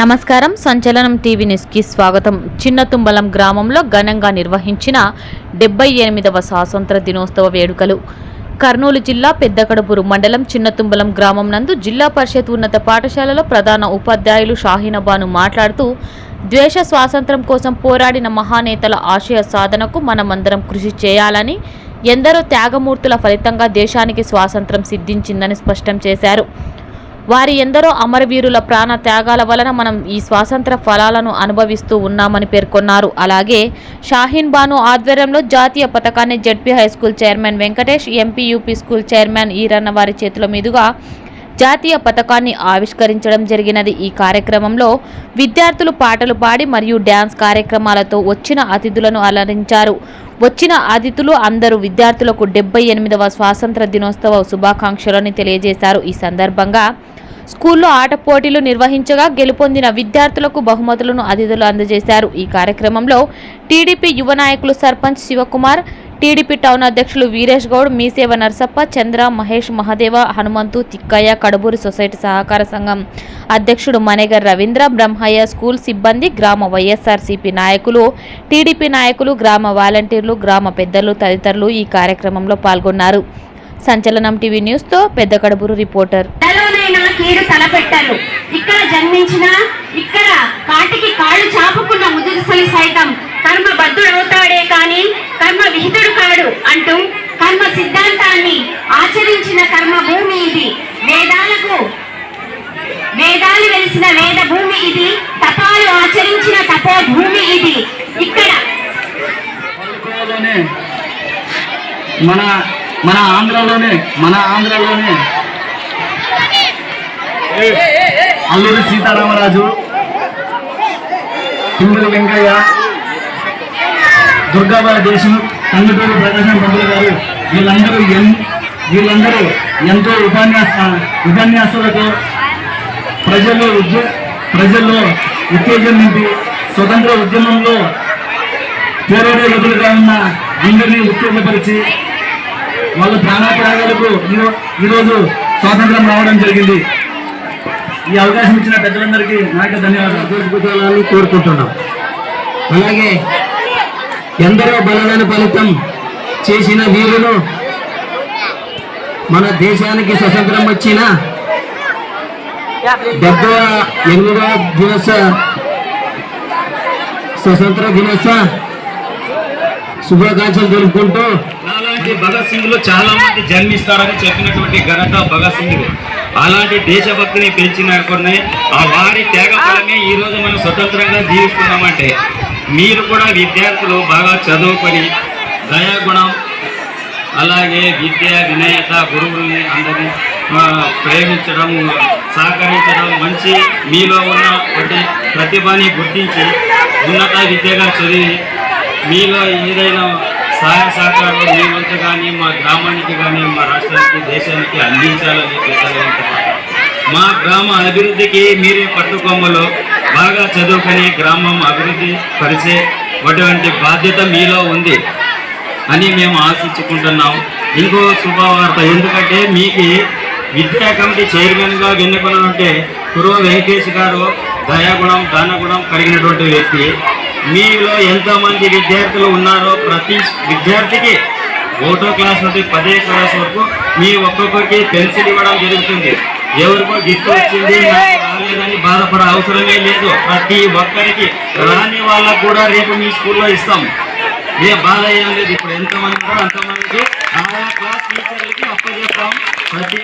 నమస్కారం. సంచలనం టీవీ న్యూస్కి స్వాగతం. చిన్నతుంబలం గ్రామంలో ఘనంగా నిర్వహించిన డెబ్బై ఎనిమిదవ స్వాతంత్ర దినోత్సవ వేడుకలు. కర్నూలు జిల్లా పెద్దకడపూరు మండలం చిన్నతుంబలం గ్రామం నందు జిల్లా పరిషత్ ఉన్నత పాఠశాలలో ప్రధాన ఉపాధ్యాయులు షాహీనబాను మాట్లాడుతూ ద్వేష స్వాతంత్రం కోసం పోరాడిన మహానేతల ఆశయ సాధనకు మనమందరం కృషి చేయాలని ఎందరో త్యాగమూర్తుల ఫలితంగా దేశానికి స్వాతంత్రం సిద్ధించిందని స్పష్టం చేశారు. వారి ఎందరో అమరవీరుల ప్రాణ త్యాగాల వలన మనం ఈ స్వాతంత్ర ఫలాలను అనుభవిస్తూ ఉన్నామని పేర్కొన్నారు. అలాగే షాహీన్ బాను ఆధ్వర్యంలో జాతీయ పథకాన్ని ZP high school chairman Venkatesh MP UP school chairman Eeranna వారి చేతుల మీదుగా జాతీయ పథకాన్ని ఆవిష్కరించడం జరిగినది. ఈ కార్యక్రమంలో విద్యార్థులు పాటలు పాడి మరియు డ్యాన్స్ కార్యక్రమాలతో వచ్చిన అతిథులను అలరించారు వచ్చిన అతిథులు అందరూ విద్యార్థులకు డెబ్బై ఎనిమిదవ స్వాతంత్ర దినోత్సవ శుభాకాంక్షలను తెలియజేశారు. ఈ సందర్భంగా స్కూల్లో ఆట పోటీలు నిర్వహించగా గెలుపొందిన విద్యార్థులకు బహుమతులను అతిథులు అందజేశారు. ఈ కార్యక్రమంలో టీడీపీ యువ నాయకులు సర్పంచ్ శివకుమార్ టీడీపీ టౌన్ అధ్యక్షులు వీరేష్ గౌడ్ మీసేవ నరసప్ప చంద్ర మహేష్ మహదేవ హనుమంతు తిక్కయ్య కడబూరి సొసైటీ సహకార సంఘం అధ్యక్షుడు మనేగర్ రవీంద్ర బ్రహ్మయ్య స్కూల్ సిబ్బంది గ్రామ వైఎస్ఆర్సీపీ నాయకులు టీడీపీ నాయకులు గ్రామ వాలంటీర్లు గ్రామ పెద్దలు తదితరులు ఈ కార్యక్రమంలో పాల్గొన్నారు. సంచలనం టీవీ న్యూస్తో పెద్ద కడబూరు రిపోర్టర్. తలలోనైనా ఇక్కడ జన్మించిన ఇక్కడ కాటికి కాళ్ళు చాపుకున్న ముదురుసలి సైతం కర్మ బద్ధుడవుతాడే కానీ కర్మ విహితుడు కాడు అంటూ కర్మ సిద్ధాంతాన్ని ఆచరించిన కర్మ భూమి ఇది వేదాలకు చేసిన వేద భూమి ఇది. తపాలు ఆచరించిన తపో భూమి ఇది. ఇక్కడ మన మన ఆంధ్రలోనే మన ఆంధ్రలోనే. అల్లూరి సీతారామరాజు కిందులు వెంకయ్య దుర్గాబాయి దేశం కందుటూరు ప్రకాశం పంతులు గారు వీళ్ళందరూ వీళ్ళందరూ ఎంతో ఉపన్యాస ఉపన్యాసాలతో ప్రజల్లో ఉద్య ప్రజల్లో ఉత్తేజం నింపి స్వతంత్ర ఉద్యమంలో పోరాడే ఎదురుగా ఉన్న అందరినీ ఉత్తేజపరిచి వాళ్ళ ప్రాణాత్యాగాలకు ఈరోజు స్వాతంత్రం రావడం జరిగింది. ఈ అవకాశం ఇచ్చిన పెద్దలందరికీ నాకు ధన్యవాదాలు. కోరుకుంటున్నాం. అలాగే ఎందరో బలమైన ఫలితం చేసిన వీరులు మన దేశానికి స్వతంత్రం వచ్చిన డెబ్బై ఎనిమిదవ దినోత్సవ స్వతంత్ర దినోత్సవ శుభాకాంక్షలు తెలుపుకుంటూ అలాంటి భగత్ సింగ్లు చాలా మంది జన్మిస్తారని చెప్పినటువంటి ఘనత భగత్ సింగ్ అలాంటి దేశభక్తిని పెంచిన కొన్ని ఆ వారి త్యాగ ఫలమే ఈ రోజు మనం స్వతంత్రంగా జీవిస్తున్నామంటే మీరు కూడా విద్యార్థులు బాగా చదువుకొని దయాగుణం అలాగే విద్య వినయత గురువుల్ని అందరినీ ప్రేమించడం సహకరించడం మంచి మీలో ఉన్న ఒకటి ప్రతిభని గుర్తించి ఉన్నత విద్యగా చదివి మీలో ఏదైనా సహాయ సహకారాలు మీ వంతు కానీ మా గ్రామానికి కానీ మా రాష్ట్రానికి దేశానికి అందించాలని మా గ్రామ అభివృద్ధికి మీరే పట్టుకొమ్మలో బాగా చదువుకొని గ్రామం అభివృద్ధి పరిచే అటువంటి బాధ్యత మీలో ఉంది అని మేము ఆశించుకుంటున్నాం. ఇంకో శుభవార్త ఎందుకంటే మీకు విద్యా కమిటీ చైర్మన్గా ఎన్నుకున్నటువంటి కురువ వెంకటేష్ గారు దయాగుణం దానగుణం కలిగినటువంటి వ్యక్తి. మీలో ఎంతమంది విద్యార్థులు ఉన్నారో ప్రతి విద్యార్థికి ఒకటో క్లాస్ నుండి పదే క్లాస్ వరకు మీ ఒక్కొక్కరికి పెన్సిల్ ఇవ్వడం జరుగుతుంది. ఎవరికో గిఫ్ట్ వచ్చింది రాలేదని బాధపడే అవసరమే లేదు. ప్రతి ఒక్కరికి రాని వాళ్ళకు కూడా రేపు మీ స్కూల్లో ఇస్తాం. ఏ బాధ ఏం లేదు. ఇప్పుడు ఎంతమంది ఉంటారో అంతమందికి ఆయా క్లాస్ టీచర్లకి అప్పచెప్తాం ప్రతి